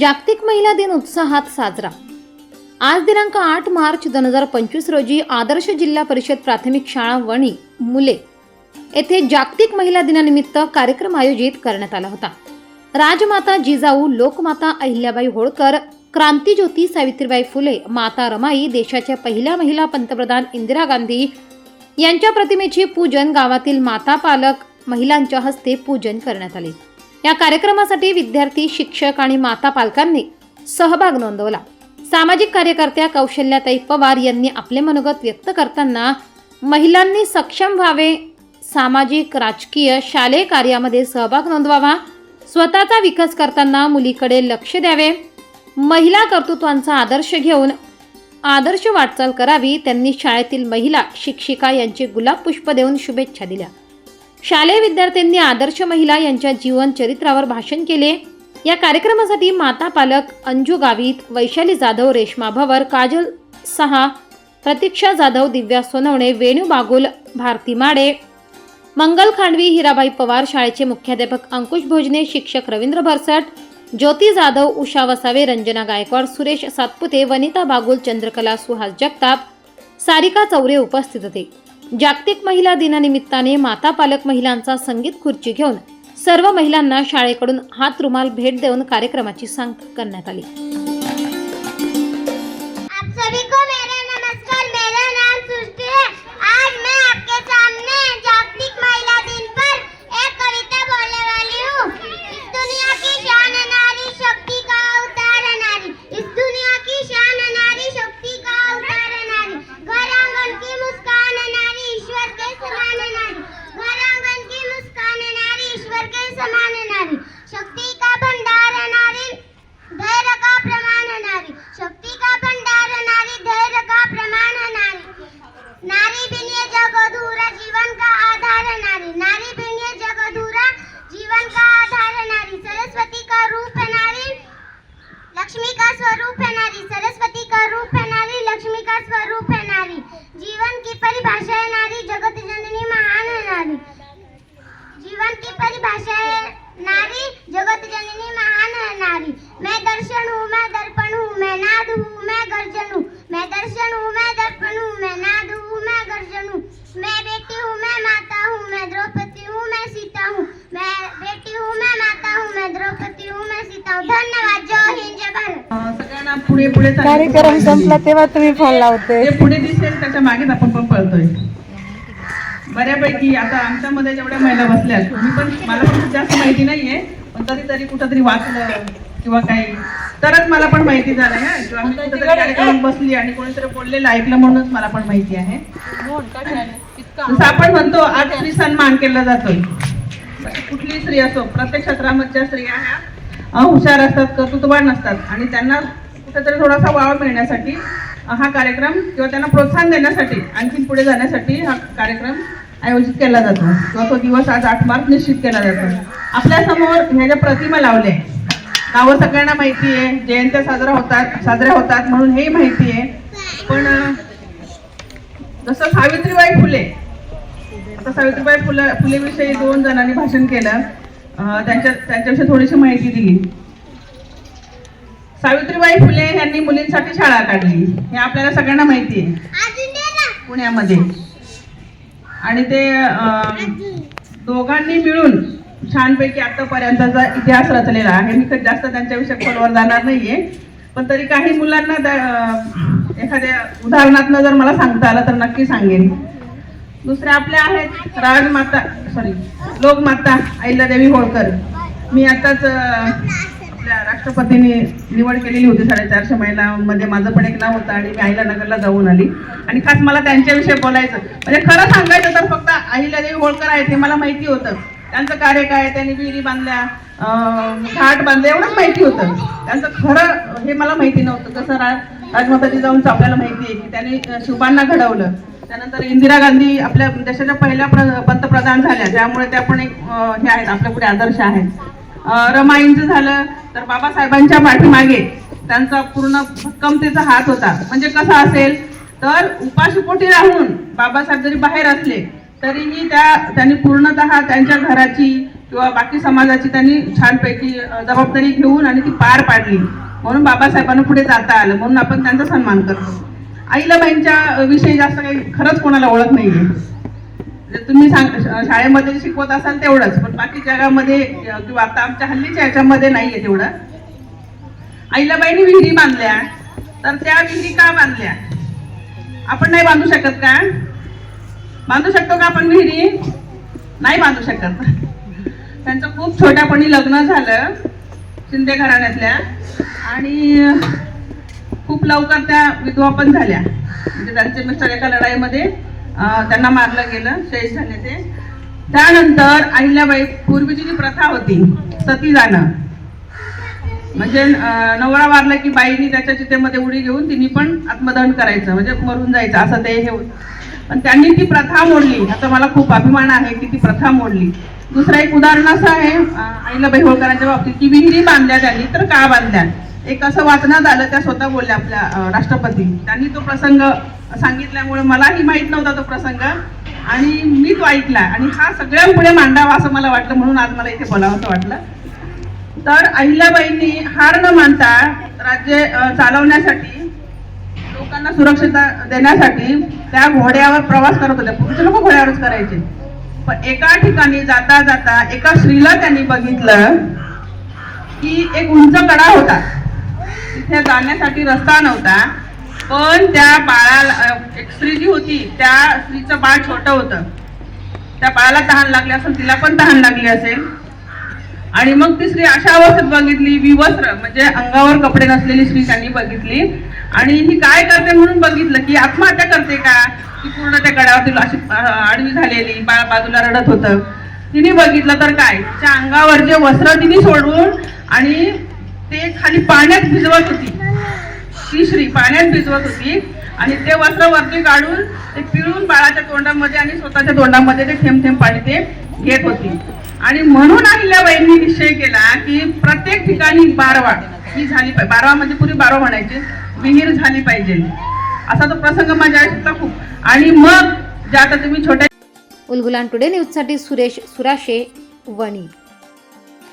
जागतिक महिला दिन उत्साहात साजरा. आज दिनांक आठ मार्च दोन हजार पंचवीस रोजी आदर्श जिल्हा परिषद प्राथमिक शाळा वणी मुले येथे जागतिक महिला दिनानिमित्त कार्यक्रम आयोजित करण्यात आला होता. राजमाता जिजाऊ लोकमाता अहिल्याबाई होळकर क्रांतीज्योती सावित्रीबाई फुले माता रमाई देशाच्या पहिल्या महिला पंतप्रधान इंदिरा गांधी यांच्या प्रतिमेचे पूजन गावातील माता पालक महिलांच्या हस्ते पूजन करण्यात आले. या कार्यक्रमासाठी विद्यार्थी शिक्षक आणि माता पालकांनी सहभाग नोंदवला. सामाजिक कार्यकर्त्या कौशल्याताई पवार यांनी आपले मनोगत व्यक्त करताना महिलांनी सक्षम व्हावे सामाजिक राजकीय शालेय कार्यामध्ये सहभाग नोंदवावा स्वतःचा विकास करताना मुलीकडे लक्ष द्यावे महिला कर्तृत्वांचा आदर्श घेऊन आदर्श वाटचाल करावी त्यांनी शाळेतील महिला शिक्षिका यांचे गुलाब पुष्प देऊन शुभेच्छा दिल्या. शालेय विद्यार्थ्यांनी आदर्श महिला यांच्या जीवन चरित्रावर भाषण केले. या कार्यक्रमासाठी माता पालक अंजू गावित वैशाली जाधव रेश्मा भवर काजल सहा प्रतीक्षा जाधव दिव्या सोनवणे वेणू बागुल भारती माडे मंगल खांडवी हिराबाई पवार शाळेचे मुख्याध्यापक अंकुश भोजने शिक्षक रवींद्र भरसट ज्योती जाधव उषा वसावे रंजना गायकवाड सुरेश सातपुते वनिता बागुल चंद्रकला सुहास जगताप सारिका चौरे उपस्थित होते. जागतिक महिला दिनानिमित्ताने माता पालक महिलांचा संगीत खुर्ची घेऊन सर्व महिलांना शाळेकडून हात रुमाल भेट देऊन कार्यक्रमाची सांगता करण्यात आली. पुढे कार्यक्रम संपला तेव्हा तुम्ही फोन लावते. जे पुढे दिसेल त्याच्या मागेच आपण पण पळतोय. बऱ्यापैकी आता आमच्यामध्ये जेवढ्या महिला बसल्यात मी पण मला पण खूप जास्त माहिती नाहीये पण कधीतरी कुठंतरी वाचलं किंवा काही. तरच मला पण माहिती झालं हा. किंवा मी कुठेतरी कार्यक्रमात बसली आणि कोणीतरी बोललेलं ऐकलं म्हणूनच मला पण माहिती आहे. जसं आपण म्हणतो आज स्त्री सन्मान केला जातोय. कुठलीही स्त्री असो प्रत्येक क्षेत्रामधच्या स्त्रिया ह्या हुशार असतात कर्तृत्ववान असतात. आणि त्यांना कुठेतरी थोडासा वाव मिळण्यासाठी हा कार्यक्रम किंवा त्यांना प्रोत्साहन देण्यासाठी आणखी पुढे जाण्यासाठी हा कार्यक्रम आयोजित केला जातो. किंवा तो दिवस आज आठ मार्च निश्चित केला जातो. आपल्यासमोर ह्या ज्या प्रतिमा लावल्या नावं सगळ्यांना माहिती आहे जयंत्या साजरा होतात साजऱ्या होतात म्हणून हे माहिती आहे. पण जसं सावित्रीबाई फुले आता सावित्रीबाई फुले फुलेविषयी दोन जणांनी भाषण केलं. त्यांच्या त्यांच्याविषयी थोडीशी माहिती दिली. सावित्रीबाई फुले यांनी मुलींसाठी शाळा काढली. हे आपल्याला सगळ्यांना माहिती आहे. पुण्यामध्ये. आणि ते दोघांनी मिळून छानपैकी आतापर्यंतचा इतिहास रचलेला आहे. मी तर जास्त त्यांच्याविषयी खोलवर जाणार नाहीये. पण तरी काही मुलांना एखाद्या उदाहरणातनं जर मला सांगता आलं तर नक्की सांगेन. दुसऱ्या आपल्या आहेत राजमाता सॉरी लोकमाता अहिल्यादेवी होळकर. मी आताच राष्ट्रपतींनी निवड केलेली होती साडेचारशे महिलांमध्ये. माझं पण एक नाव होतं आणि मी नगरला जाऊन आली. आणि खास मला त्यांच्याविषयी बोलायचं म्हणजे खरं सांगायचं तर फक्त अहिल्यादेवी होळकर आहेत हे मला माहिती होतं. त्यांचं कार्य काय त्यांनी विहिरी बांधल्या घाट बांधले एवढंच माहिती होतं. त्यांचं खरं हे मला माहिती नव्हतं. कसं रा राजमाताजी जाऊन आपल्याला माहिती आहे की त्यांनी शुभांना शिवबांना घडवलं. त्यानंतर इंदिरा गांधी आपल्या देशाच्या पहिल्या पंतप्रधान झाल्या ज्यामुळे त्या पण एक हे आहेत आपल्या पुढे आदर्श आहेत. रमाईंचं झालं तर बाबासाहेबांच्या पाठीमागे त्यांचा पूर्ण भक्कमतेचा हात होता. म्हणजे कसं असेल तर उपाशीपोटी राहून बाबासाहेब जरी बाहेर असले तरीही त्या त्यांनी पूर्णतः त्यांच्या घराची किंवा बाकी समाजाची त्यांनी छानपैकी जबाबदारी घेऊन आणि ती पार पाडली. म्हणून बाबासाहेबांना पुढे जाता आलं म्हणून आपण त्यांचा सन्मान करतो. आईलाबाईंच्या विषयी जास्त काही खरंच कोणाला ओळख नाहीये. आहे तुम्ही सांग शाळेमध्ये शिकवत असाल तेवढंच पण बाकी जगामध्ये किंवा आता आमच्या हल्लीच्या ह्याच्यामध्ये नाहीये तेवढं. आईलाबाईंनी विहिरी बांधल्या तर त्या विहिरी का बांधल्या? आपण नाही बांधू शकत का? बांधू शकतो का आपण विहिरी? नाही बांधू शकत. त्यांचं खूप छोट्यापणी लग्न झालं शिंदे घराण्यातल्या. आणि खूप लवकर त्या विधवा पण झाल्या. म्हणजे त्यांचे मिस्टर एका लढाईमध्ये त्यांना मारलं गेलं शहीद झाले ते. त्यानंतर अहिल्याबाई पूर्वीची जी प्रथा होती सती जाणं म्हणजे नवरा वारला की बाईनी त्याच्या चितेमध्ये उडी घेऊन तिने पण आत्मदहन करायचं म्हणजे मरून जायचं असं ते हे पण त्यांनी ती प्रथा मोडली आता मला खूप अभिमान आहे की ती प्रथा मोडली. दुसरं एक उदाहरण असं आहे अं, अहिल्याबाई होळकरांच्या बाबतीत की विहिरी बांधल्या त्यांनी तर का बांधल्या? एक असं वाचनात आलं त्या स्वतः बोलल्या आपल्या राष्ट्रपती. त्यांनी तो प्रसंग सांगितल्यामुळे मलाही माहीत नव्हता तो प्रसंग. आणि मी तो ऐकला आणि हा सगळ्यांपुढे मांडावा असं मला वाटलं. म्हणून आज मला इथे बोलावं असं वाटलं. तर अहिल्याबाईंनी हार न मानता राज्य चालवण्यासाठी लोकांना सुरक्षितता देण्यासाठी त्या घोड्यावर प्रवास करत होत्या पुरुष लोक घोड्यावरच करायचे. पण एका ठिकाणी जाता जाता एका स्त्रीला त्यांनी बघितलं की एक उंच कडा होता. तिथे जाण्यासाठी रस्ता नव्हता पण त्या बाळाला एक स्त्री जी होती त्या स्त्रीचं बाळ छोटं होतं. त्या बाळाला तहान लागली असेल तिला पण तहान लागली असेल. आणि मग ती स्त्री अशा अवस्थेत बघितली विवस्त्र म्हणजे अंगावर कपडे नसलेली स्त्री त्यांनी बघितली. आणि ही काय करते म्हणून बघितलं की आत्महत्या करते का? ती पूर्ण त्या गडावरती अशी आडवी झालेली बाळ बाजूला रडत होतं. तिने बघितलं तर काय? तिच्या अंगावर जे वस्त्र तिने सोडून आणि ते खाली पाण्यात भिजवत होती. ती श्री पाण्यात भिजवत होती. आणि ते वस्त्र वरती काढून ते पिळून बाळाच्या तोंडामध्ये आणि स्वतःच्या तोंडामध्ये ते थेंब थेंब पाणी ते घेत होती. आणि म्हणून अहिल्याबाईंनी निश्चय केला की प्रत्येक ठिकाणी बारवा ही झाली पाहिजे बारवा म्हणजे पूर्वी बारवा म्हणायचे विहीर झाली पाहिजे. असा तो प्रसंग माझ्या आयुष्यातला खूप. आणि मग ज्या आता तुम्ही छोट्या उलगुलान टुडे न्यूजसाठी सुरेश सुराशे वणी.